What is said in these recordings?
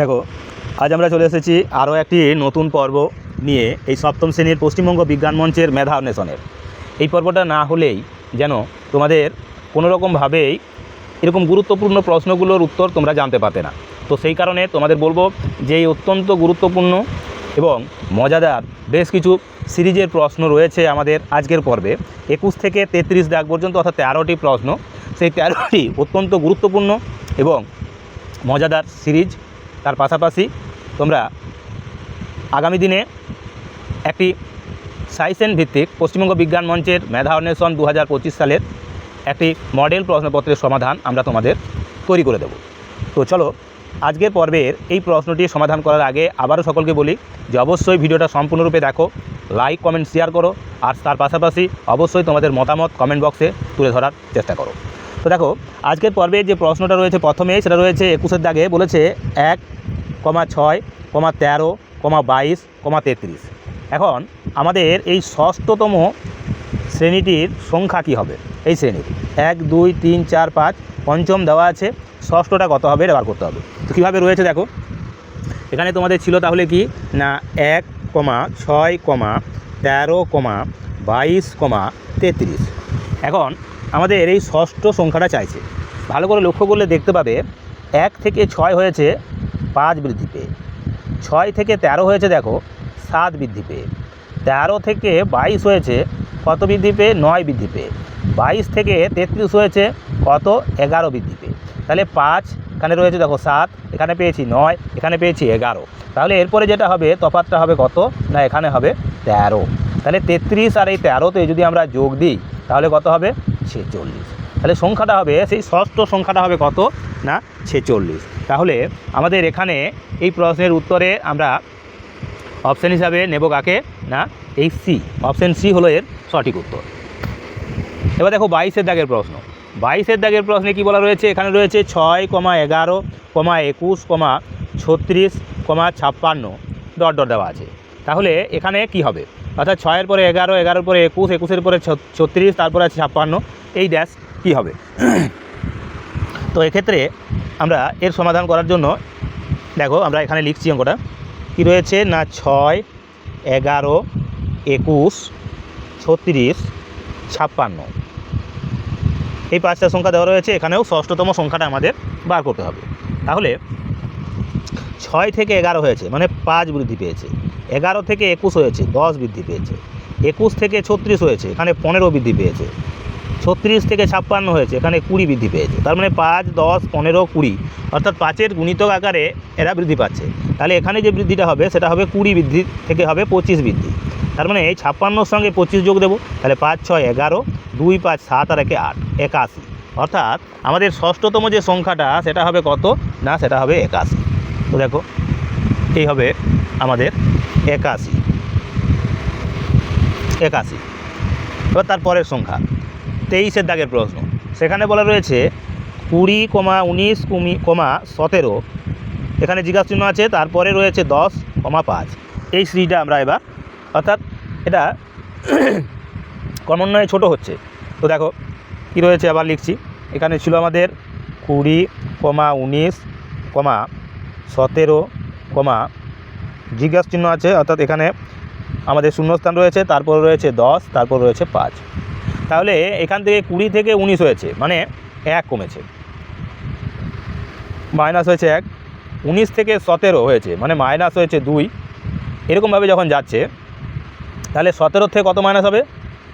দেখো, আজ আমরা চলে এসেছি আরও একটি নতুন পর্ব নিয়ে এই সপ্তম শ্রেণির পশ্চিমবঙ্গ বিজ্ঞান মঞ্চের মেধা অন্বেষণের। এই পর্বটা না হলেই যেন তোমাদের কোনো রকমভাবেই এরকম গুরুত্বপূর্ণ প্রশ্নগুলোর উত্তর তোমরা জানতে পারতে না। তো সেই কারণে তোমাদের বলব যে এই অত্যন্ত গুরুত্বপূর্ণ এবং মজাদার বেশ কিছু সিরিজের প্রশ্ন রয়েছে আমাদের আজকের পর্বে। একুশ থেকে তেত্রিশ দাগ পর্যন্ত অর্থাৎ তেরোটি প্রশ্ন। সেই তেরোটি অত্যন্ত গুরুত্বপূর্ণ এবং মজাদার সিরিজ তার পাশাপাশি তোমরা আগামী দিনে একটি সাইসেন ভিত্তিক পশ্চিমবঙ্গ বিজ্ঞান মঞ্চের মেধা অন্বেষণ দু হাজার পঁচিশ সালের একটি মডেল প্রশ্নপত্রের সমাধান আমরা তোমাদের তৈরি করে দেব। তো চলো, আজকের পর্বের এই প্রশ্নটি সমাধান করার আগে আবারও সকলকে বলি যে অবশ্যই ভিডিওটা সম্পূর্ণরূপে দেখো, লাইক, কমেন্ট, শেয়ার করো, আর তার পাশাপাশি অবশ্যই তোমাদের মতামত কমেন্ট বক্সে তুলে ধরার চেষ্টা করো। তো দেখো, আজকের পর্বে যে প্রশ্নটা রয়েছে প্রথমেই সেটা রয়েছে একুশের দাগে, বলেছে এক, কমা ছয়, কমা তেরো, কমা বাইশ, কমা তেত্রিশ। এখন আমাদের এই ষষ্ঠতম শ্রেণীটির সংখ্যা কী হবে? এই শ্রেণির। এক, দুই, তিন, চার, পাঁচ, পঞ্চম দেওয়া আছে, ষষ্ঠটা কত হবে? বার করতে হবে। তো কীভাবে রয়েছে দেখো, এখানে তোমাদের ছিল তাহলে কি? না, এক, কমা ছয়, কমা তেরো, কমা বাইশ, কমা তেত্রিশ। এখন আমাদের এই ষষ্ঠ সংখ্যাটা চাইছে। ভালো করে লক্ষ্য করলে দেখতে পাবে, এক থেকে ছয় হয়েছে পাঁচ বৃদ্ধি পেয়ে। ছয় থেকে তেরো হয়েছে দেখো, সাত বৃদ্ধি পেয়ে। তেরো থেকে বাইশ হয়েছে, কত বৃদ্ধি পেয়ে? নয় বৃদ্ধি পেয়ে। বাইশ থেকে তেত্রিশ হয়েছে, কত? এগারো বৃদ্ধি পেয়ে। তাহলে পাঁচ, এখানে রয়েছে দেখো সাত, এখানে পেয়েছি নয়, এখানে পেয়েছি এগারো। তাহলে এরপরে যেটা হবে তফাতটা হবে কত? না, এখানে হবে তেরো। তাহলে তেত্রিশ আর এই তেরোতে যদি আমরা যোগ দিই, তাহলে কত হবে? ছেচল্লিশ। তাহলে সংখ্যাটা হবে, সেই ষষ্ঠ সংখ্যাটা হবে কত? না, ছেচল্লিশ। তাহলে আমাদের এখানে এই প্রশ্নের উত্তরে আমরা অপশান হিসাবে নেব কাকে? না, এই সি অপশান সি হলো এর সঠিক উত্তর। এবার দেখো বাইশের দাগের প্রশ্ন। বাইশের দাগের প্রশ্নে কি বলা রয়েছে? এখানে রয়েছে ছয় কমা এগারো, কমা একুশ, কমা ছত্রিশ, কমা ছাপ্পান্ন। ডট ডট দেওয়া আছে। তাহলে এখানে কি হবে? অর্থাৎ ছয়ের পরে এগারো, এগারোর পরে একুশ, একুশের পরে ছত্রিশ, তারপরে আছে ছাপ্পান্ন। এই ড্যাশ কি হবে? তো এক্ষেত্রে আমরা এর সমাধান করার জন্য, দেখো আমরা এখানে লিখছি অঙ্কটা। কী রয়েছে? না, ছয়, এগারো, একুশ, ছত্রিশ, ছাপ্পান্ন। এই পাঁচটা সংখ্যা দেওয়া রয়েছে, এখানেও ষষ্ঠতম সংখ্যাটা আমাদের বার করতে হবে। তাহলে ছয় থেকে এগারো হয়েছে মানে পাঁচ বৃদ্ধি পেয়েছে। এগারো থেকে একুশ হয়েছে, দশ বৃদ্ধি পেয়েছে। একুশ থেকে ছত্রিশ হয়েছে, এখানে পনেরো বৃদ্ধি পেয়েছে। ছত্রিশ থেকে ছাপ্পান্ন হয়েছে, এখানে কুড়ি বৃদ্ধি পেয়েছে। তার মানে পাঁচ, দশ, পনেরো, কুড়ি, অর্থাৎ পাঁচের গুণিতক আকারে এরা বৃদ্ধি পাচ্ছে। তাহলে এখানে যে বৃদ্ধিটা হবে, সেটা হবে কুড়ি বৃদ্ধি থেকে হবে পঁচিশ বৃদ্ধি। তার মানে এই ছাপ্পান্নর সঙ্গে পঁচিশ যোগ দেবো, তাহলে পাঁচ, ছয়, এগারো, দুই, পাঁচ, সাত আর একে আট, একাশি। অর্থাৎ আমাদের ষষ্ঠতম যে সংখ্যাটা, সেটা হবে কত? না, সেটা হবে একাশি। তো দেখো, এই হবে আমাদের একাশি। একাশি। এবার তারপরের সংখ্যা, তেইশের দাগের প্রশ্ন। সেখানে বলা রয়েছে কুড়ি কমা উনিশ কুমি, কমা সতেরো। এখানে জিজ্ঞাসা চিহ্ন আছে, তারপরে রয়েছে দশ কমা পাঁচ। এই সিরিজটা আমরা এবার, অর্থাৎ এটা ক্রমান্বয়ে ছোট হচ্ছে। তো দেখো, কী রয়েছে আবার লিখছি। এখানে ছিল আমাদের কুড়ি কমা উনিশ কমা সতেরো কমা জিজ্ঞাসা চিহ্ন আছে, অর্থাৎ এখানে আমাদের শূন্যস্থান রয়েছে, তারপর রয়েছে দশ, তারপর রয়েছে পাঁচ। তাহলে এখান থেকে কুড়ি থেকে উনিশ হয়েছে মানে এক কমেছে। মাইনাস হয়েছে এক, উনিশ থেকে সতেরো হয়েছে মানে মাইনাস হয়েছে দুই। এরকমভাবে যখন যাচ্ছে, তাহলে সতেরো থেকে কত মাইনাস হবে?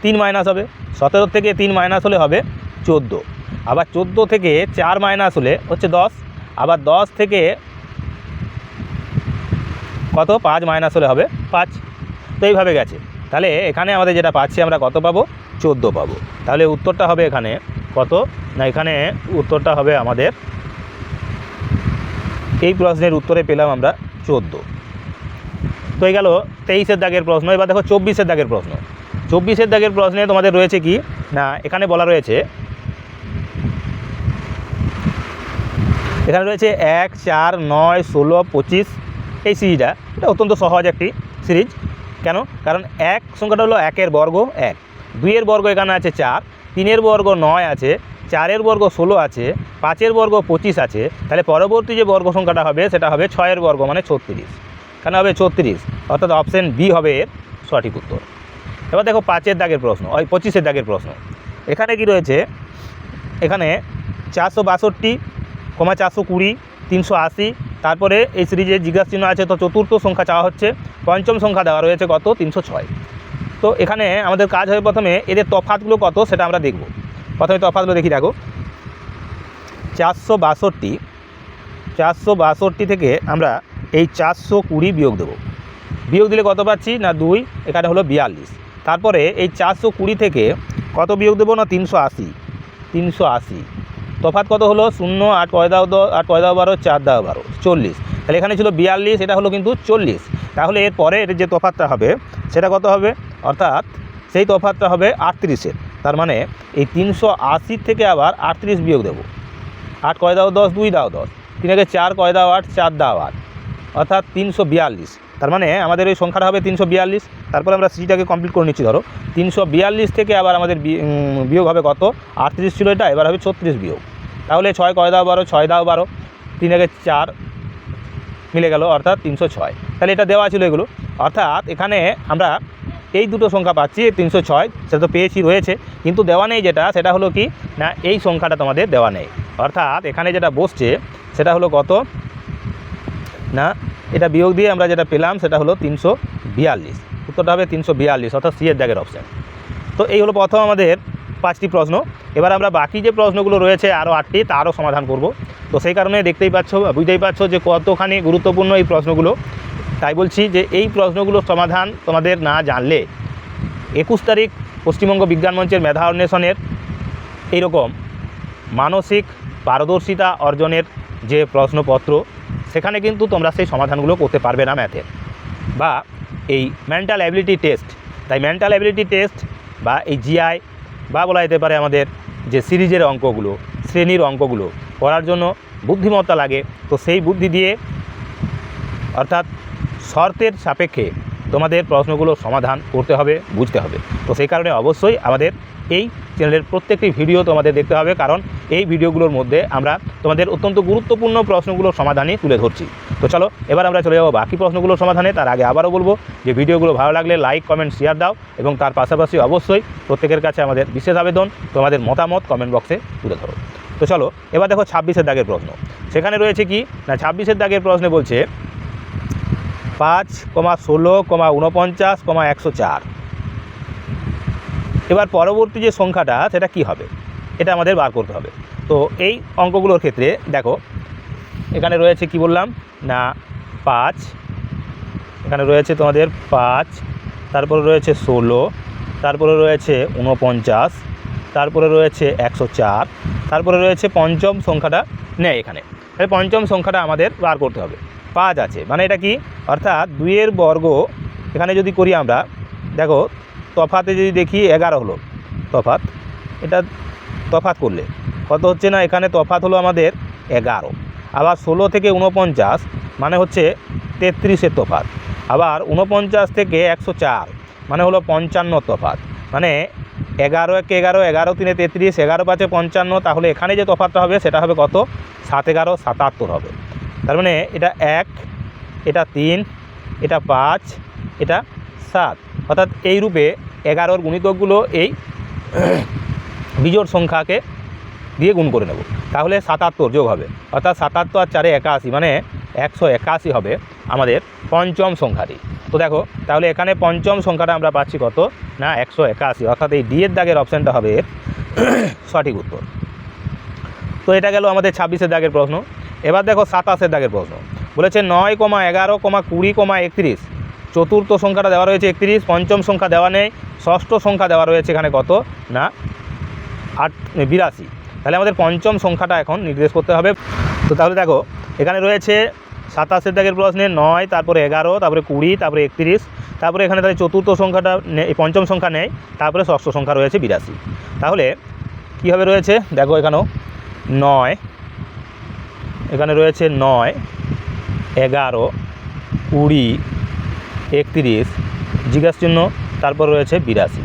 তিন মাইনাস হবে। সতেরো থেকে তিন মাইনাস হলে হবে চোদ্দ। আবার চোদ্দ থেকে চার মাইনাস হলে হচ্ছে দশ। আবার দশ থেকে কত পাঁচ মাইনাস হলে হবে পাঁচ। তো এইভাবে গেছে। তাহলে এখানে আমাদের যেটা পাচ্ছি আমরা কত পাবো? চোদ্দ পাবো। তাহলে উত্তরটা হবে এখানে কত? না, এখানে উত্তরটা হবে আমাদের এই প্রশ্নের উত্তরে পেলাম আমরা চোদ্দ। তো এই গেল তেইশের দাগের প্রশ্ন। এবার দেখো চব্বিশের দাগের প্রশ্ন। চব্বিশের দাগের প্রশ্নে তোমাদের রয়েছে কি? না, এখানে বলা রয়েছে এখানে রয়েছে এক, চার, নয়, ষোলো, পঁচিশ এই সিরিজটা, এটা অত্যন্ত সহজ একটি সিরিজ। কেন? কারণ এক সংখ্যাটা হলো একের বর্গ এক। দুইয়ের বর্গ এখানে আছে চার, তিনের বর্গ নয় আছে, চারের বর্গ ষোলো আছে, পাঁচের বর্গ পঁচিশ আছে। তাহলে পরবর্তী যে বর্গ সংখ্যাটা হবে, সেটা হবে ছয়ের বর্গ মানে ছত্রিশ। কেন হবে ছত্রিশ? অর্থাৎ অপশন বি হবে এর সঠিক উত্তর। এবার দেখো পাঁচের দাগের প্রশ্ন, ওই পঁচিশের দাগের প্রশ্ন। এখানে কি রয়েছে? এখানে চারশো বাষট্টি, কমা চারশো কুড়ি তিনশো আশি। তারপরে এই সিরিজে জিজ্ঞাসা চিহ্ন আছে, তো চতুর্থ সংখ্যা চাওয়া হচ্ছে। পঞ্চম সংখ্যা দেওয়া রয়েছে কত? তিনশো ছয়। তো এখানে আমাদের কাজ হবে প্রথমে এদের তফাতগুলো কত সেটা আমরা দেখব। প্রথমে তফাতগুলো দেখি, দেখো। চারশো বাষট্টি চারশো বাষট্টি থেকে আমরা এই চারশো কুড়ি বিয়োগ দেবো। বিয়োগ দিলে কত পাচ্ছি? না, দুই। এখানে হলো বিয়াল্লিশ। তারপরে এই চারশো কুড়ি থেকে কত বিয়োগ দেবো না? তিনশো আশি। তিনশো আশি। তফাৎ কত হলো? শূন্য, আট কয় দাও দশ, আট কয় দাও বারো, চার দাও বারো, চল্লিশ। তাহলে এখানে ছিল বিয়াল্লিশ, এটা হলো কিন্তু চল্লিশ। তাহলে এর পরের যে তফাতটা হবে, সেটা কত হবে? অর্থাৎ সেই তফাতটা হবে আটত্রিশের। তার মানে এই তিনশো আশির থেকে আবার আটত্রিশ বিয়োগ দেবো। আট কয় দাও দশ, দুই দাও দশ। তিন আগে চার কয় দাও আট, চার দাও আট। অর্থাৎ তিনশো বিয়াল্লিশ। তার মানে আমাদের ওই সংখ্যাটা হবে তিনশো বিয়াল্লিশ, তারপরে আমরা সিটাকে কমপ্লিট করে নিচ্ছি, ধরো। তিনশো বিয়াল্লিশ থেকে আবার আমাদের বিয়োগ হবে কত? আটত্রিশ ছিল এটা, এবার হবে ছত্রিশ বিয়োগ। তাহলে ছয় কয় দাও বারো? ছয় দাও বারো। তিন আগে চার মিলে গেল, অর্থাৎ তিনশো ছয়। তাহলে এটা দেওয়া ছিল এগুলো। অর্থাৎ এখানে আমরা এই দুটো সংখ্যা পাচ্ছি তিনশো ছয়, সেটা তো পেয়েছি, রয়েছে। কিন্তু দেওয়া নেই যেটা, সেটা হলো কি? না, এই সংখ্যাটা তোমাদের দেওয়া নেই। অর্থাৎ এখানে যেটা বসছে, সেটা হলো কত? না এটা বিয়োগ দিয়ে আমরা যেটা পেলাম, সেটা হলো তিনশো বিয়াল্লিশ। উত্তরটা হবে তিনশো বিয়াল্লিশ, অর্থাৎ সি এর দাগের অপশান তো এই হলো প্রথম আমাদের পাঁচটি প্রশ্ন। এবার আমরা বাকি যে প্রশ্নগুলো রয়েছে, আরও আটটি, তারও সমাধান করব। তো সেই কারণে দেখতেই পাচ্ছ, বুঝতেই পারছ যে কতখানি গুরুত্বপূর্ণ এই প্রশ্নগুলো। তাই বলছি যে এই প্রশ্নগুলোর সমাধান তোমাদের না জানলে একুশ তারিখ পশ্চিমবঙ্গ বিজ্ঞান মঞ্চের মেধা অন্বেষণের এইরকম মানসিক পারদর্শিতা অর্জনের যে প্রশ্নপত্র সেখানে কিন্তু তোমরা সেই সমাধানগুলো করতে পারবে না ম্যাথের বা এই মেন্টাল অ্যাবিলিটি টেস্ট তাই মেন্টাল অ্যাবিলিটি টেস্ট বা এই জিআই বা বলা যেতে পারে আমাদের যে সিরিজের অঙ্কগুলো, শ্রেণির অঙ্কগুলো করার জন্য বুদ্ধিমত্তা লাগে। তো সেই বুদ্ধি দিয়ে অর্থাৎ শর্তের সাপেক্ষে তোমাদের প্রশ্নগুলো সমাধান করতে হবে, বুঝতে হবে। তো সেই কারণে অবশ্যই আমাদের এই চ্যানেলের প্রত্যেকটি ভিডিও তোমাদের দেখতে হবে, কারণ এই ভিডিওগুলোর মধ্যে আমরা তোমাদের অত্যন্ত গুরুত্বপূর্ণ প্রশ্নগুলোর সমাধানই তুলে ধরছি। তো চলো, এবার আমরা চলে যাব বাকি প্রশ্নগুলোর সমাধানে। তার আগে আবারও বলব যে ভিডিওগুলো ভালো লাগলে লাইক, কমেন্ট শেয়ার দাও এবং তার পাশাপাশি অবশ্যই প্রত্যেকের কাছে আমাদের বিশেষ আবেদন, তোমাদের মতামত কমেন্ট বক্সে তুলে ধরো। তো চলো, এবার দেখো ছাব্বিশের দাগের প্রশ্ন। সেখানে রয়েছে কি? না, ছাব্বিশের দাগের প্রশ্নে বলছে পাঁচ, কমা ষোলো, কমা উনপঞ্চাশ কমা একশো চার। এবার পরবর্তী যে সংখ্যাটা, সেটা কি হবে? এটা আমাদের বার করতে হবে। তো এই অঙ্কগুলোর ক্ষেত্রে, দেখো, এখানে রয়েছে কি বললাম? না, পাঁচ। এখানে রয়েছে তোমাদের পাঁচ, তারপরে রয়েছে ষোলো, তারপরে রয়েছে উনপঞ্চাশ তারপরে রয়েছে একশো চার, তারপরে রয়েছে পঞ্চম সংখ্যাটা নেয় এখানে। পঞ্চম সংখ্যাটা আমাদের বার করতে হবে। পাঁচ আছে। মানে এটা কি? অর্থাৎ দুইয়ের বর্গ, এখানে যদি করি আমরা, দেখো, তফাতে যদি দেখি এগারো হলো। তফাত, এটা তফাত করলে। কত হচ্ছে না? এখানে তফাত হলো আমাদের এগারো। আবার ষোলো থেকে উনপঞ্চাশ মানে হচ্ছে তেত্রিশের তফাত। আবার উনপঞ্চাশ থেকে একশো চার মানে হলো পঞ্চান্ন তফাত। মানে এগারো একে এগারো এগারো তিনে তেত্রিশ, এগারো পাঁচে পঞ্চান্ন, তাহলে এখানে যে তফাতটা হবে, সেটা হবে কত? সাত এগারো, সাতাত্তর হবে। তার মানে এটা এক, এটা তিন, এটা পাঁচ, এটা সাত। অর্থাৎ এই রূপে এগারোর গুণিতকগুলো এই বিজোড় সংখ্যাকে দিয়ে গুণ করে নেব। তাহলে সাতাত্তর যোগ হবে। অর্থাৎ সাতাত্তর আর চারে একাশি মানে একশো একাশি হবে আমাদের পঞ্চম সংখ্যাটি। তো দেখো, তাহলে এখানে পঞ্চম সংখ্যাটা আমরা পাচ্ছি কত? না, একশো একাশি। অর্থাৎ এই ডি এর দাগের অপশানটা হবে সঠিক উত্তর। তো এটা গেল আমাদের ছাব্বিশের দাগের প্রশ্ন। এবার দেখো সাতাশের দাগের প্রশ্ন। বলেছে নয় কমা এগারো কমা কুড়ি কমা একত্রিশ। চতুর্থ সংখ্যাটা দেওয়া রয়েছে একত্রিশ, পঞ্চম সংখ্যা দেওয়া নেই, ষষ্ঠ সংখ্যা দেওয়া রয়েছে এখানে কত? না, আট বিরাশি। তাহলে আমাদের পঞ্চম সংখ্যাটা এখন নির্দেশ করতে হবে। তো তাহলে দেখো, এখানে রয়েছে সাতাশের দাগের প্রশ্নে নয়, তারপরে এগারো, তারপরে কুড়ি, তারপরে একত্রিশ, তারপরে এখানে তাহলে চতুর্থ সংখ্যাটা পঞ্চম সংখ্যা নেই, তারপরে ষষ্ঠ সংখ্যা রয়েছে বিরাশি। তাহলে কীভাবে রয়েছে? দেখো এখানেও নয় এখানে রয়েছে নয়, এগারো, কুড়ি, একত্রিশ, জিজ্ঞাসা চিহ্ন, তারপর রয়েছে বিরাশি।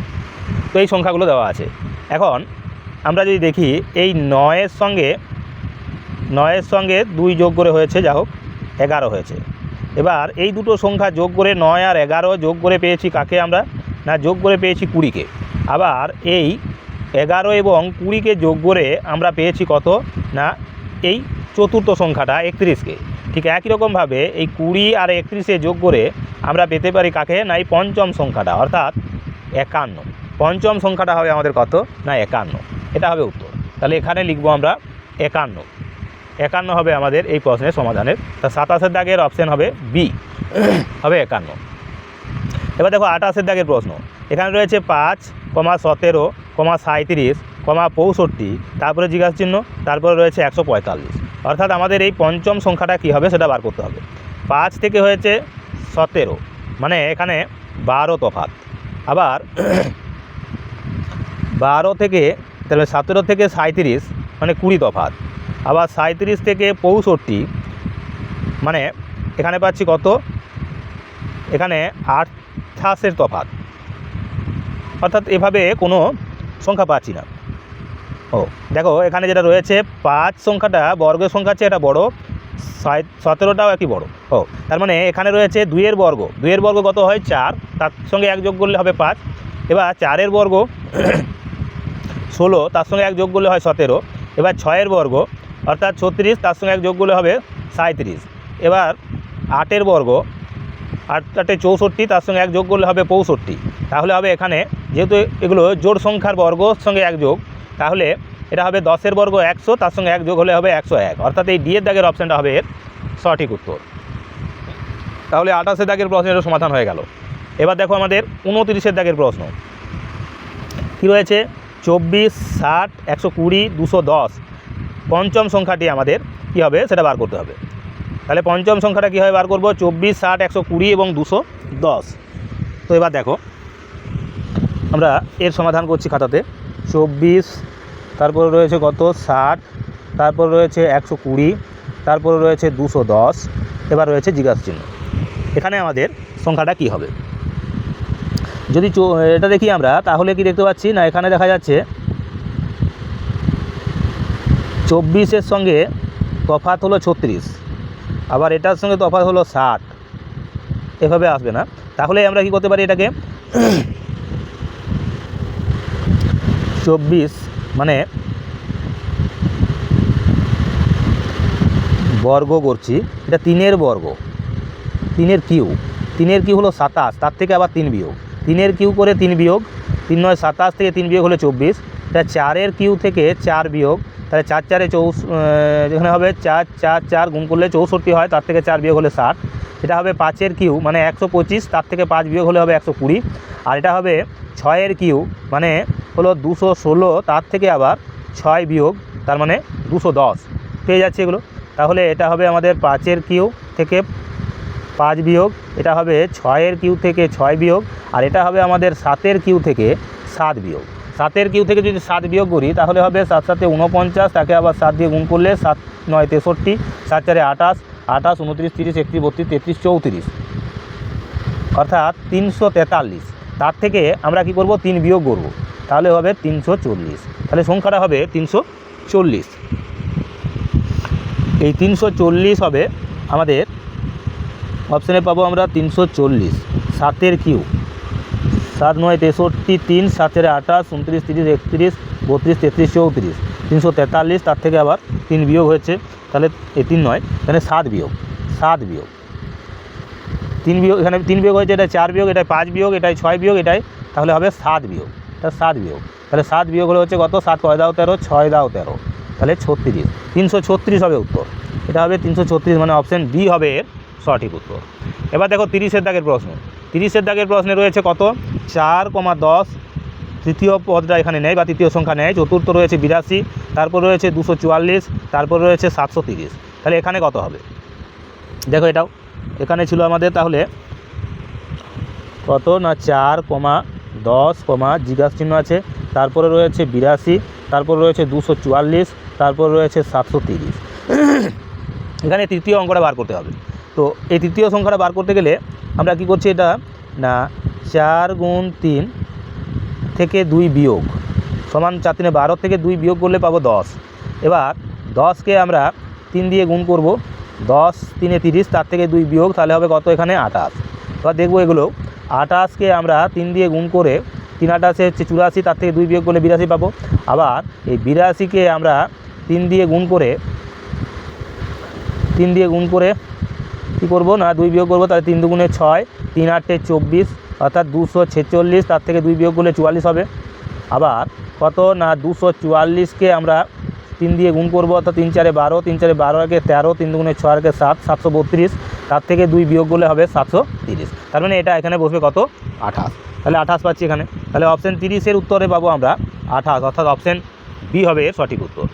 তো এই সংখ্যাগুলো দেওয়া আছে। এখন আমরা যদি দেখি, এই নয়ের সঙ্গে নয়ের সঙ্গে দুই যোগ করে হয়েছে, যা হোক, এগারো হয়েছে। এবার এই দুটো সংখ্যা যোগ করে নয় আর এগারো যোগ করে পেয়েছি কাকে আমরা? না, যোগ করে পেয়েছি কুড়িকে। আবার এই এগারো এবং কুড়িকে যোগ করে আমরা পেয়েছি কত? না, এই চতুর্থ সংখ্যাটা একত্রিশকে। ঠিক একই রকমভাবে এই কুড়ি আর একত্রিশে যোগ করে আমরা পেতে পারি কাকে? না, এই পঞ্চম সংখ্যাটা, অর্থাৎ একান্ন। পঞ্চম সংখ্যাটা হবে আমাদের কত? না, একান্ন। এটা হবে উত্তর। তাহলে এখানে লিখব আমরা একান্ন। একান্ন হবে আমাদের এই প্রশ্নের সমাধানের। তা সাতাশের দাগের অপশন হবে বি হবে একান্ন। এবার দেখো আঠাশের দাগের প্রশ্ন। এখানে রয়েছে পাঁচ, কমা সতেরো, কমা সাঁত্রিশ কমা পঁয়ষট্টি, তারপরে জিজ্ঞাসা চিহ্ন তারপরে রয়েছে একশো পঁয়তাল্লিশ। অর্থাৎ আমাদের এই পঞ্চম সংখ্যাটা কী হবে সেটা বার করতে হবে। পাঁচ থেকে হয়েছে সতেরো মানে এখানে বারো তফাত আবার বারো থেকে, তাহলে সতেরো থেকে সাঁত্রিশ মানে কুড়ি তফাত আবার সাঁত্রিশ থেকে পঁয়ষট্টি মানে এখানে পাচ্ছি কত? এখানে আঠাশের তফাত অর্থাৎ এভাবে কোনো সংখ্যা পাচ্ছি না। ও, দেখো, এখানে যেটা রয়েছে, পাঁচ সংখ্যাটা, বর্গের সংখ্যা আছে এটা বড় সাত সতেরোটাও একই বড়। ও, তার মানে এখানে রয়েছে দুইয়ের বর্গ। দুইয়ের বর্গ কত হয়? চার। তার সঙ্গে এক যোগ করলে হবে পাঁচ। এবার চারের বর্গ, ষোলো, তার সঙ্গে এক যোগ করলে হয় সতেরো। এবার ছয়ের বর্গ, অর্থাৎ ছত্রিশ, তার সঙ্গে এক যোগ করলে হবে সাঁত্রিশ এবার আটের বর্গ, আট, আটে চৌষট্টি, তার সঙ্গে এক যোগ করলে হবে পঁয়ষট্টি। তাহলে হবে এখানে, যেহেতু এগুলো জোড় সংখ্যার বর্গর সঙ্গে এক যোগ তাহলে এটা হবে দশের বর্গ একশো, তার সঙ্গে এক যোগ হলে হবে একশো এক। অর্থাৎ এই ডিয়ের দাগের অপশানটা হবে এর সঠিক উত্তর। তাহলে আঠাশের দাগের প্রশ্নের সমাধান হয়ে গেল। এবার দেখো আমাদের উনতিরিশের দাগের প্রশ্ন। কী রয়েছে? চব্বিশ, ষাট, একশো কুড়ি, দুশো দশ। পঞ্চম সংখ্যাটি আমাদের কী হবে? সেটা বার করতে হবে। তাহলে পঞ্চম সংখ্যাটা কীভাবে বার করব? চব্বিশ, ষাট, একশো কুড়ি এবং দুশো দশ। তো এবার দেখো, আমরা এর সমাধান করছি খাতাতে। চব্বিশ তারপরে রয়েছে কত? ষাট। তারপর রয়েছে একশো কুড়ি। তারপরে রয়েছে দুশো দশ। এবার রয়েছে জিজ্ঞাসা চিহ্ন। এখানে আমাদের সংখ্যাটা কি হবে? যদি এটা দেখি আমরা, তাহলে কি দেখতে পাচ্ছি? না, এখানে দেখা যাচ্ছে চব্বিশের সঙ্গে তফাত হলো ছত্রিশ। আবার এটার সঙ্গে তফাৎ হলো ষাট। এভাবে আসবে না। তাহলে আমরা কি করতে পারি এটাকে? চব্বিশ মানে বর্গ করছি, এটা তিনের বর্গ। তিনের কিউ। তিনের কিউ হলো সাতাশ, তার থেকে আবার তিন বিয়োগ। তিনের কিউ করে তিন বিয়োগ, তিন নয় সাতাশ থেকে তিন বিয়োগ হলো চব্বিশ। এটা চারের কিউ থেকে চার বিয়োগ, তাহলে চার চারে চৌষ যেখানে হবে চার চার চার গুণ করলে চৌষট্টি হয়, তার থেকে চার বিয়োগ হলে ষাট। এটা হবে পাঁচের কিউ মানে একশো পঁচিশ, তার থেকে পাঁচ বিয়োগ হলে হবে একশো কুড়ি। আর এটা হবে ছয়ের কিউ মানে হলো দুশো ষোলো, তার থেকে আবার ছয় বিয়োগ, তার মানে দুশো দশ। পেয়ে যাচ্ছে এগুলো। তাহলে এটা হবে আমাদের পাঁচের কিউ থেকে পাঁচ বিয়োগ, এটা হবে ছয়ের কিউ থেকে ছয় বিয়োগ, আর এটা হবে আমাদের সাতের কিউ থেকে সাত বিয়োগ। সাতের কিউ থেকে যদি সাত বিয়োগ করি, তাহলে হবে সাত সাতে উনপঞ্চাশ তাকে আবার সাত দিয়ে গুণ করলে সাত, নয় তেষট্টি, সাত চারে আঠাশ আঠাশ, উনত্রিশ, তিরিশ, একত্রিশ, বত্রিশ, তেত্রিশ, চৌত্রিশ। অর্থাৎ তিনশো তেতাল্লিশ। তার থেকে আমরা কি করব? তিন বিয়োগ করব। তাহলে হবে তিনশো চল্লিশ। তাহলে সংখ্যাটা হবে তিনশো চল্লিশ। এই তিনশো চল্লিশ হবে আমাদের, অপশানে পাবো আমরা তিনশো চল্লিশ, সাতের কিউ। সাত নয় তেষট্টি তিন সাত চারে আঠাশ, উনত্রিশ, তিরিশ, একত্রিশ, বত্রিশ, তেত্রিশ, চৌত্রিশ। তিনশো তেতাল্লিশ, তার থেকে আবার তিন বিয়োগ হয়েছে। তাহলে এই তিন নয় এখানে সাত বিয়োগ সাত বিয়োগ। তিন বিয়োগ, এখানে তিন বিয়োগ হয়েছে এটা চার বিয়োগ, এটাই পাঁচ বিয়োগ, এটাই ছয় বিয়োগ, এটাই, তাহলে হবে সাত বিয়োগ। এটা সাত বিয়োগ। তাহলে সাত বিয়োগ হলে হচ্ছে কত? সাত কয় দাও তেরো, ছয় দাও তেরো। তাহলে ছত্রিশ। তিনশো ছত্রিশ হবে উত্তর। এটা হবে তিনশো ছত্রিশ মানে অপশান বি হবে এর সঠিক উত্তর। এবার দেখো তিরিশের দাগের প্রশ্ন। তিরিশের দাগের প্রশ্নে রয়েছে কত? চার কমা দশ। তৃতীয় পদটা এখানে নেই বা তৃতীয় সংখ্যা নেই। চতুর্থ রয়েছে বিরাশি, তারপর রয়েছে দুশো চুয়াল্লিশ, তারপর রয়েছে সাতশো তিরিশ। তাহলে এখানে কত হবে? দেখো এটাও। এখানে ছিল আমাদের তাহলে কত না চার কমা দশ কমা জিজ্ঞাসা চিহ্ন আছে। তারপরে রয়েছে বিরাশি, তারপর রয়েছে দুশো চুয়াল্লিশ, তারপর রয়েছে সাতশো তিরিশ। এখানে তৃতীয় অঙ্কটা বার করতে হবে। তো এই তৃতীয় সংখ্যাটা বার করতে গেলে আমরা কি করছি এটা? না, চার গুণ তিন থেকে দুই বিয়োগ সমান চার তিনে বারো থেকে দুই বিয়োগ করলে পাবো দশ। এবার দশকে আমরা তিন দিয়ে গুণ করব। দশ তিনে তিরিশ তার থেকে দুই বিয়োগ, তাহলে হবে কত এখানে? আঠাশ। এবার দেখব এগুলো। আঠাশকে আমরা তিন দিয়ে গুণ করে তিন আঠাশে হচ্ছে চুরাশি তার থেকে দুই বিয়োগ করলে বিরাশি পাবো। আবার এই বিরাশিকে আমরা তিন দিয়ে গুণ করে তিন দিয়ে গুণ করে কী করব? না, দুই বিয়োগ করব, তাহলে তিন দুগুণে ছয়, তিন আটে চব্বিশ, অর্থাৎ দুশো ছেচল্লিশ, তার থেকে দুই বিয়োগ করলে চুয়াল্লিশ হবে। আবার কত? না, দুশো চুয়াল্লিশকে আমরা তিন দিয়ে গুণ করব, অর্থাৎ তিন চারে বারো, তিন চারে বারো আগে তেরো, তিন দুগুণে ছয় আগে সাত, সাতশো বত্রিশ, তার থেকে দুই বিয়োগ করলে হবে সাতশো তিরিশ। তার মানে এটা এখানে বসবে কত? আঠাশ। তাহলে আঠাশ পাচ্ছি এখানে। তাহলে অপশান তিরিশের উত্তরে পাবো আমরা আঠাশ, অর্থাৎ অপশান বি হবে সঠিক উত্তর।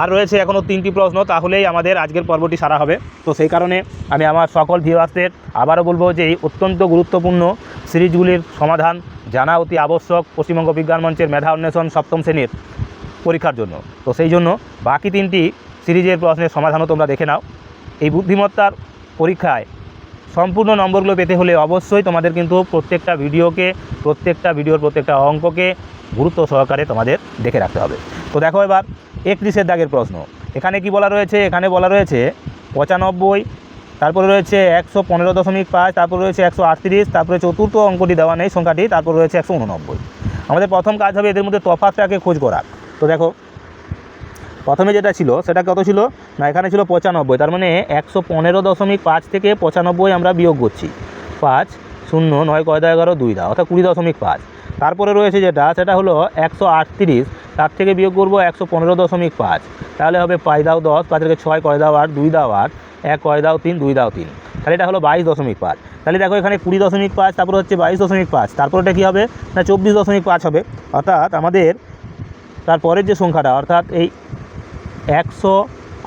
আর রয়েছে এখনও তিনটি প্রশ্ন, তাহলেই আমাদের আজকের পর্বটি সারা হবে। তো সেই কারণে আমি আমার সকল ভিউয়ার্সদের আবারও বলব যে এই অত্যন্ত গুরুত্বপূর্ণ সিরিজগুলির সমাধান জানা অতি আবশ্যক পশ্চিমবঙ্গ বিজ্ঞান মঞ্চের মেধা অন্বেষণ সপ্তম শ্রেণির পরীক্ষার জন্য। তো সেই জন্য বাকি তিনটি সিরিজের প্রশ্নের সমাধানও তোমরা দেখে নাও। এই বুদ্ধিমত্তার পরীক্ষায় সম্পূর্ণ নম্বরগুলো পেতে হলে অবশ্যই তোমাদের কিন্তু প্রত্যেকটা ভিডিওকে, প্রত্যেকটা ভিডিওর প্রত্যেকটা অঙ্ককে গুরুত্ব সহকারে তোমাদের দেখে রাখতে হবে। তো দেখো এবার একত্রিশের দাগের প্রশ্ন। এখানে কি বলা রয়েছে? এখানে বলা রয়েছে পঁচানব্বই, তারপরে রয়েছে একশো পনেরো দশমিক পাঁচ, তারপরে রয়েছে একশো আটত্রিশ, তারপরে চতুর্থ অঙ্কটি দেওয়া নেই সংখ্যাটি, তারপর রয়েছে একশো উননব্বই। আমাদের প্রথম কাজ হবে এদের মধ্যে তফাতটাকে খোঁজ করা। তো দেখো, প্রথমে যেটা ছিল সেটা কত ছিল? না, এখানে ছিল পঁচানব্বই, তার মানে একশো পনেরো দশমিক পাঁচ থেকে পঁচানব্বই আমরা বিয়োগ করছি। পাঁচ, শূন্য, নয়, কয়দা, এগারো, দুই দা অর্থাৎ কুড়ি দশমিক পাঁচ। তারপরে রয়েছে যেটা, সেটা হলো একশো আটত্রিশ, তার থেকে বিয়োগ করব একশো পনেরো দশমিক পাঁচ। তাহলে হবে পাঁচ দাও দশ, পাঁচ থেকে ছয় কয় দাও আট, দুই দাও আট, এক কয় দাও তিন, দুই দাও তিন। তাহলে এটা হলো বাইশ দশমিক পাঁচ। তাহলে দেখো এখানে কুড়ি দশমিক পাঁচ, তারপর হচ্ছে বাইশ দশমিক পাঁচ। তারপর এটা কী হবে? না, চব্বিশ দশমিক পাঁচ হবে। অর্থাৎ আমাদের তারপরের যে সংখ্যাটা, অর্থাৎ এই একশো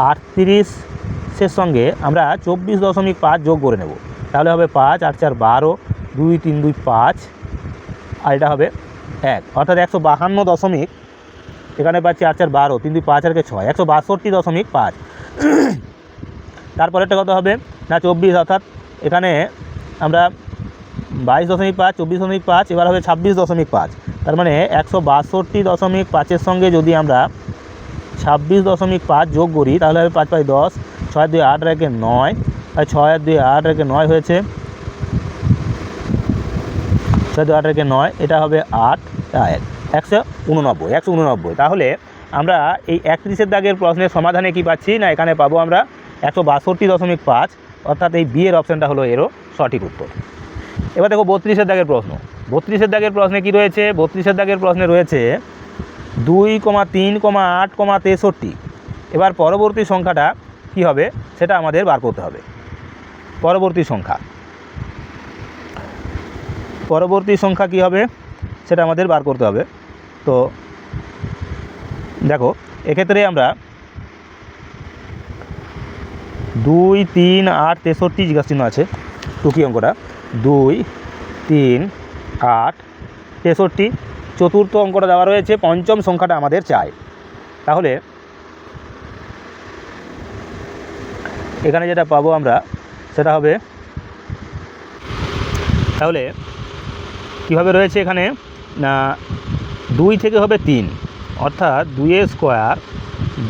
আটত্রিশের সঙ্গে আমরা চব্বিশ দশমিক পাঁচ যোগ করে নেব। তাহলে হবে পাঁচ, আট চার বারো, দুই তিন দুই পাঁচ আর এটা হবে এক। অর্থাৎ একশো বাহান্ন দশমিক, এখানে পাচ্ছি আট চার বারো, তিন দুই পাঁচ আর কে ছয়। একশো বাষট্টি দশমিক পাঁচ। তারপরেরটা কত হবে? না, চব্বিশ, অর্থাৎ এখানে আমরা বাইশ দশমিক পাঁচ, চব্বিশ দশমিক পাঁচ, এবার হবে ছাব্বিশ দশমিক পাঁচ। তার মানে একশো বাষট্টি দশমিক পাঁচের সঙ্গে যদি আমরা ছাব্বিশ দশমিক পাঁচ যোগ করি, তাহলে হবে পাঁচ পাঁচ দশ, ছয় দুই আট রেখে নয়। আর ছয় দুই আট রেখে নয় হয়েছে ছয় রেখে নয়, এটা হবে আট এক, একশো উননব্বই একশো উননব্বই। তাহলে আমরা এই একত্রিশের দাগের প্রশ্নের সমাধানে কি পাচ্ছি? না, এখানে পাবো আমরা একশো বাষট্টি দশমিক পাঁচ, অর্থাৎ এই বিয়ের অপশানটা হলো এরও সঠিক উত্তর। এবার দেখো বত্রিশের দাগের প্রশ্ন। বত্রিশের দাগের প্রশ্নে কি রয়েছে? বত্রিশের দাগের প্রশ্নে রয়েছে দুই কমা তিন কমা আট কমা তেষট্টি। এবার পরবর্তী সংখ্যাটা কি হবে? সেটা আমাদের বার করতে হবে। পরবর্তী সংখ্যা। পরবর্তী সংখ্যা কি হবে? সেটা আমাদের বার করতে হবে। তো, দেখো, এক্ষেত্রে আমরা দুই, তিন, আট, তেষট্টি জিজ্ঞাসা চিহ্ন আছে টুকি অঙ্কটা। দুই, তিন, আট, তেষট্টি চতুর্থ অঙ্কটা দেওয়া রয়েছে, পঞ্চম সংখ্যাটা আমাদের চাই। তাহলে এখানে যেটা পাবো আমরা, সেটা হবে, তাহলে কীভাবে রয়েছে এখানে? না দুই থেকে হবে তিন। অর্থাৎ দুইয়ের স্কোয়ার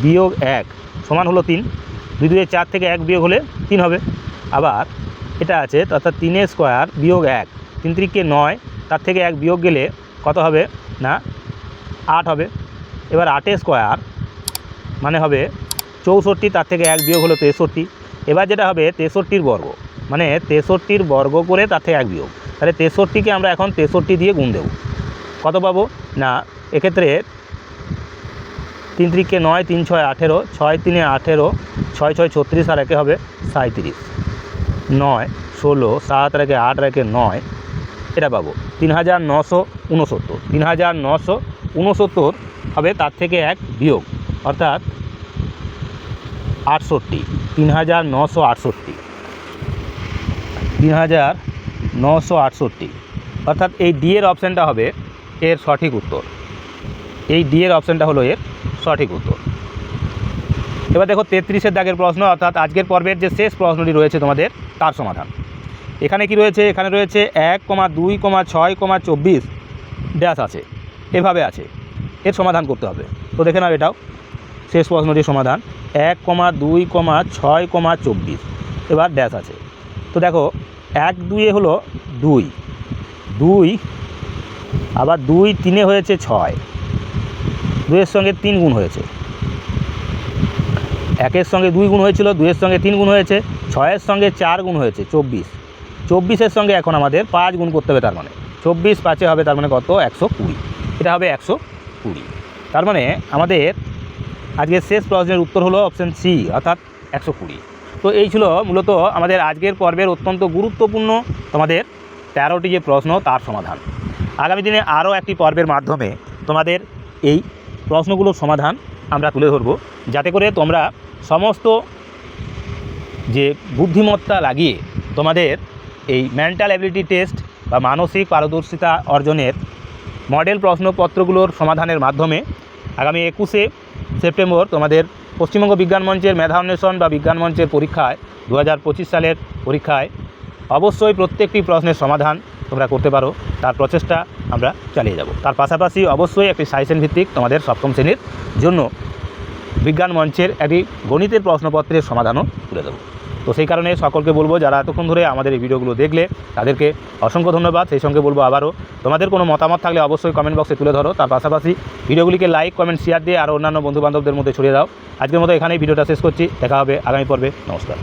বিয়োগ এক সমান হলো তিন। দুই দুয়ে চার থেকে এক বিয়োগ হলে তিন হবে। আবার এটা আছে, অর্থাৎ তিনের স্কোয়ার বিয়োগ এক। তিন তিরিকে নয়, তার থেকে এক বিয়োগ গেলে কত হবে? না, আট হবে। এবার আটের স্কোয়ার মানে হবে চৌষট্টি, তার থেকে এক বিয়োগ হলো তেষট্টি। এবার যেটা হবে, তেষট্টির বর্গ। মানে তেষট্টির বর্গ করে তার থেকে এক বিয়োগ। তাহলে তেষট্টিকে আমরা এখন তেষট্টি দিয়ে গুণ দেবো। কত পাবো? না, এক্ষেত্রে তিন তিরিকে নয়, তিন ছয় আঠেরো, ছয় তিনে আঠেরো, ছয় ছয় ছত্রিশ আর একে হবে সাঁত্রিশ নয়, ষোলো, সাত রেখে আট রেখে নয়, এটা পাবো। তিন হাজার নশো উনসত্তর। তিন হাজার নশো উনসত্তর হবে তার থেকে এক বিয়োগ, অর্থাৎ আটষট্টি। তিন হাজার নশো আটষট্টি। তিন হাজার নশো আটষট্টি। অর্থাৎ এই ডি এর অপশানটা হবে এর সঠিক উত্তর। এই ডি এর অপশানটা হলো এর সঠিক উত্তর। এবার দেখো তেত্রিশের দাগের প্রশ্ন, অর্থাৎ আজকের পর্বের যে শেষ প্রশ্নটি রয়েছে তোমাদের, তার সমাধান। এখানে কি রয়েছে? এখানে রয়েছে এক কমা দুই কমা ছয় কমা চব্বিশ। ড্যাশ আছে। এভাবে আছে। এর সমাধান করতে হবে। তো দেখে নাও এটাও। শেষ প্রশ্নটির সমাধান। এক কমা দুই কমা ছয় কমা চব্বিশ। এবার ড্যাশ আছে। তো দেখো এক দুইয়ে হলো দুই। দুই, আবার দুই তিনে হয়েছে ছয়। দুইয়ের সঙ্গে তিন গুণ হয়েছে। একের সঙ্গে দুই গুণ হয়েছিল, দুইয়ের সঙ্গে তিন গুণ হয়েছে, ছয়ের সঙ্গে চার গুণ হয়েছে, চব্বিশ। চব্বিশের সঙ্গে এখন আমাদের পাঁচ গুণ করতে হবে তার মানে। চব্বিশ পাঁচে হবে তার মানে কত? একশো কুড়ি। এটা হবে একশো কুড়ি। তার মানে আমাদের আজকের শেষ প্রশ্নের উত্তর হলো অপশান সি অর্থাৎ একশো কুড়ি। তো এই ছিল মূলত আমাদের আজকের পর্বের অত্যন্ত গুরুত্বপূর্ণ তোমাদের তেরোটি যে প্রশ্ন, তার সমাধান। আগামী দিনে আরও একটি পর্বের মাধ্যমে তোমাদের এই প্রশ্নগুলোর সমাধান আমরা তুলে ধরবো। যাতে করে তোমরা সমস্ত যে বুদ্ধিমত্তা লাগিয়ে তোমাদের এই মেন্টাল অ্যাবিলিটি টেস্ট বা মানসিক পারদর্শিতা অর্জনের মডেল প্রশ্নপত্রগুলোর সমাধানের মাধ্যমে আগামী একুশে সেপ্টেম্বর তোমাদের পশ্চিমবঙ্গ বিজ্ঞান মঞ্চের মেধা অন্বেষণ বা বিজ্ঞান মঞ্চের পরীক্ষায় দু হাজার পঁচিশ সালের পরীক্ষায় অবশ্যই প্রত্যেকটি প্রশ্নের সমাধান তোমরা করতে পারো। তার প্রচেষ্টা আমরা চালিয়ে যাব। তার পাশাপাশি অবশ্যই একটি সাইসেন ভিত্তিক তোমাদের সপ্তম শ্রেণির জন্য বিজ্ঞান মঞ্চের একটি গণিতের প্রশ্নপত্রের সমাধানও তুলে দেবো। তো সেই কারণে সকলকে বলব, যারা এতক্ষণ ধরে আমাদের এই ভিডিওগুলো দেখলে, তাদেরকে অসংখ্য ধন্যবাদ। সেই সঙ্গে বলব আবারও, তোমাদের কোনো মতামত থাকলে অবশ্যই কমেন্ট বক্সে তুলে ধরো। তার পাশাপাশি ভিডিওগুলিকে লাইক কমেন্ট শেয়ার দিয়ে আর অন্যান্য বন্ধুবান্ধবদের মধ্যে ছড়িয়ে দাও। আজকের মতো এখানেই ভিডিওটা শেষ করছি। দেখা হবে আগামী পর্বে। নমস্কার।